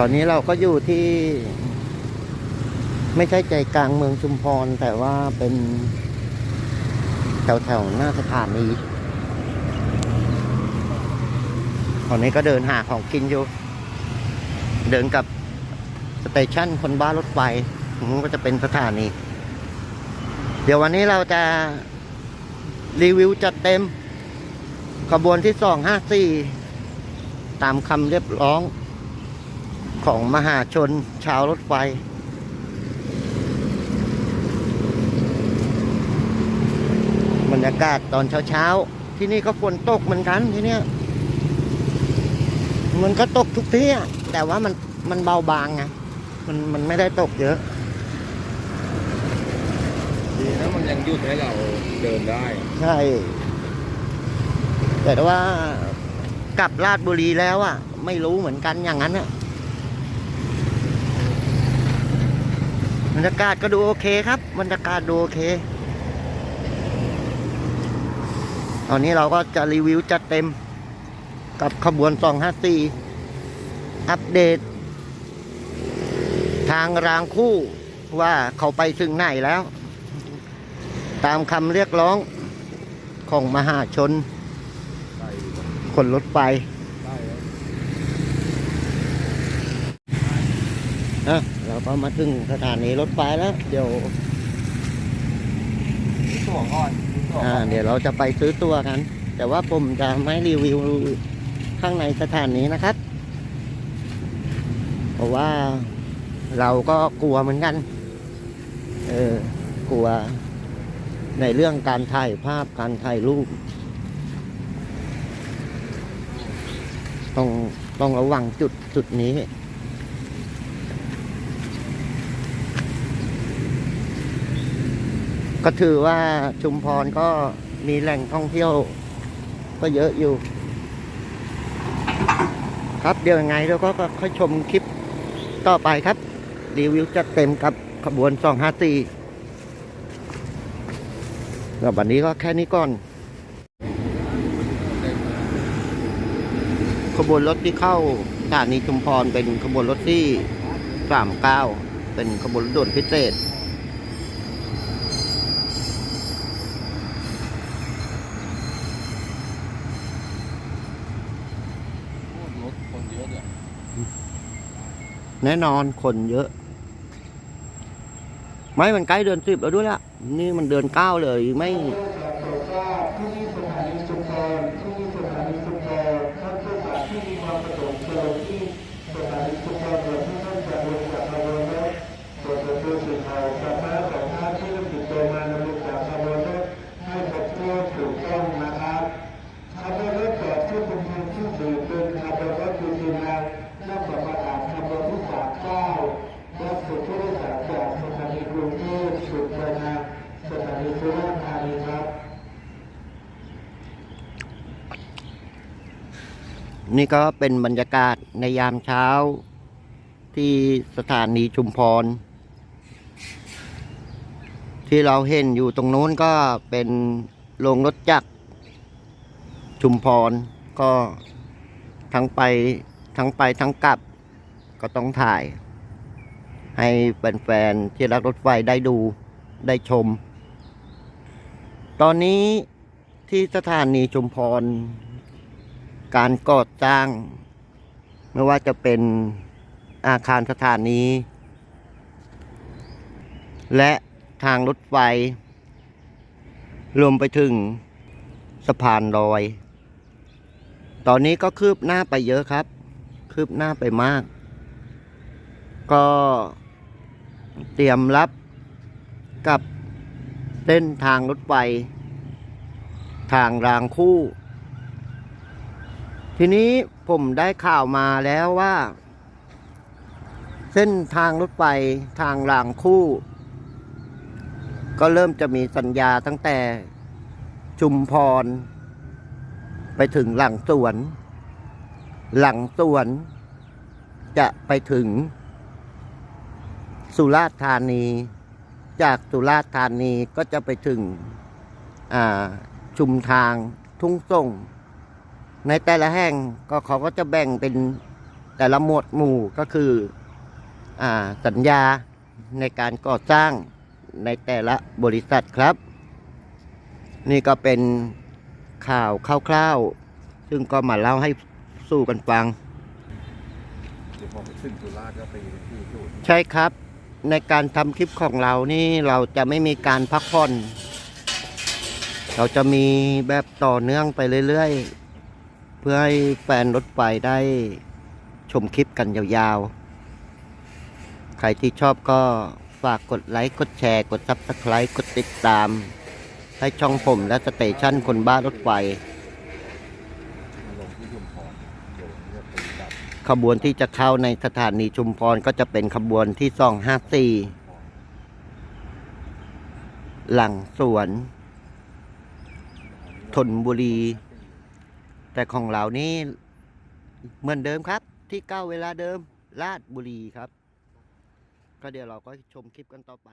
ตอนนี้เราก็อยู่ที่ ไม่ใช่ใจกลางเมืองชุมพร แต่ว่าเป็นแถวแถวๆหน้าสถานีตอนนี้ก็เดินหาของกินอยู่ เดินกับสเตชันคนบ้ารถไฟมันก็จะเป็นสถานี เดี๋ยววันนี้เราจะรีวิวจัดเต็ม ขบวนที่สองห้าสี่ตามคำเรียบร้อง ของมหาชนชาวรถไฟ บรรยากาศตอนเช้าๆ ที่นี่ก็ฝนตกเหมือนกันที่เนี้ยมันก็ตกทุกที่อะแต่ว่ามันมันเบาบางไงมันมันไม่ได้ตกเยอะดีนะมันยังหยุดให้เราเดินได้ ใช่ แต่ว่ากลับราชบุรีแล้วอะ ไม่รู้เหมือนกันอย่างนั้นอะ บรรยากาศก็ดูโอเคครับ บรรยากาศดูโอเค ตอนนี้เราก็จะรีวิวจัดเต็มกับขบวน 254 อัปเดต ทางรางคู่ว่าเขาไปถึงไหนแล้ว ตามคำเรียกร้องของมหาชนได้คนรถไฟได้แล้วอะ เราก็มาถึงสถานีรถไฟแล้ว เดี๋ยวซื้อตั๋วก่อนซื้อตั๋วอ่าก่อนเดี๋ยวเราจะไปซื้อตัวกัน แต่ว่าผมจะไม่รีวิวข้างในสถานีนะครับ เพราะว่าเราก็กลัวเหมือนกัน เออกลัวในเรื่องการถ่ายภาพการถ่ายรูปต้องต้องระวังจุดจุดนี้ ก็ถือว่าชุมพรก็มีแหล่งท่องเที่ยว ก็เยอะอยู่ ครับเดี๋ยวยังไงเราก็ค่อยชมคลิปต่อไปครับ รีวิวจัดเต็มกับขบวน 254แล้ววันนี้ก็แค่นี้ก่อน ขบวนรถที่เข้าสถานีชุมพรเป็นขบวนรถที่ 39 เป็นขบวนรถด่วนพิเศษ ถคนเยอะเลยแน่นอนคนเยอะ ไม่มันใกล้เดือนสิบแล้วด้วยละนี่มันเดือนเก้าเลยไม่ ที่นี่สถานีชุมพรที่นี่สถานีชุมพรท่านผู้โดยสารที่มีความประสงค์จะลงที่สถานีชุมพรโดยที่ท่านจะลงจากขบวนรถโปรดประตูสีขาวกับม้าของท่านที่ได้ติดตัวมาลงจากขบวนรถให้ครบถ้วนถูกต้องนะครับขบวนรถแบบที่เป็นทางที่สี่เป็นขบวนรถดูดีนางนั่งประกาศขบวนที่สามเก้ารับส่งผู้โดยสารจากสถานีกรุงเทพสู่ไปทางสถานีสุราษฎร์ธานีครับ นี่ก็เป็นบรรยากาศในยามเช้า ที่สถานีชุมพร ที่เราเห็นอยู่ตรงนู้นก็เป็นโรงรถจักรชุมพร ก็ทั้งไปทั้งไปทั้งกลับ ก็ต้องถ่าย ให้แฟนๆที่รักรถไฟได้ดูได้ชม ตอนนี้ที่สถานีชุมพร การก่อสร้าง ไม่ว่าจะเป็นอาคารสถานี และทางรถไฟ รวมไปถึงสะพานลอย ตอนนี้ก็คืบหน้าไปเยอะครับ คืบหน้าไปมาก ก็เตรียมรับกับเส้นทางรถไฟ ทางรางคู่ ทีนี้ผมได้ข่าวมาแล้วว่า เส้นทางรถไฟทางรางคู่ ก็เริ่มจะมีสัญญาตั้งแต่ชุมพร ไปถึงหลังสวน หลังสวน จะไปถึง สุราษฎร์ธานี จากสุราษฎร์ธานีก็จะไปถึงอ่าชุมทางทุ่งส่ง ในแต่ละแห่งก็เขาก็จะแบ่งเป็นแต่ละหมวดหมู่ก็คืออสัญญาในการก่อสร้างในแต่ละบริษัทครับ นี่ก็เป็นข่าวคร่าวๆ ซึ่งก็มาเล่าให้สู่กันฟังใช่ครับ ในการทำคลิปของเรานี่เราจะไม่มีการพักผ่อน เราจะมีแบบต่อเนื่องไปเรื่อยๆ พื่อให้แฟนรถไฟได้ชมคลิปกันยาวๆ ใครที่ชอบก็ฝากกดไลค์ กดแชร์ กดซับสไคร b e กดติดตาม ให้ช่องผมและสเตชันคนบ้ารถไฟ ขบวนที่จะเข้าในสถานีชุมพรก็จะเป็นขบวนที่สองห้าสี่หลังสวนธนบุรี แต่ของเรานี่เหมือนเดิมครับ ที่เก้าเวลาเดิมลาดบุรีครับ ก็เดี๋ยวเราก็ชมคลิปกันต่อไป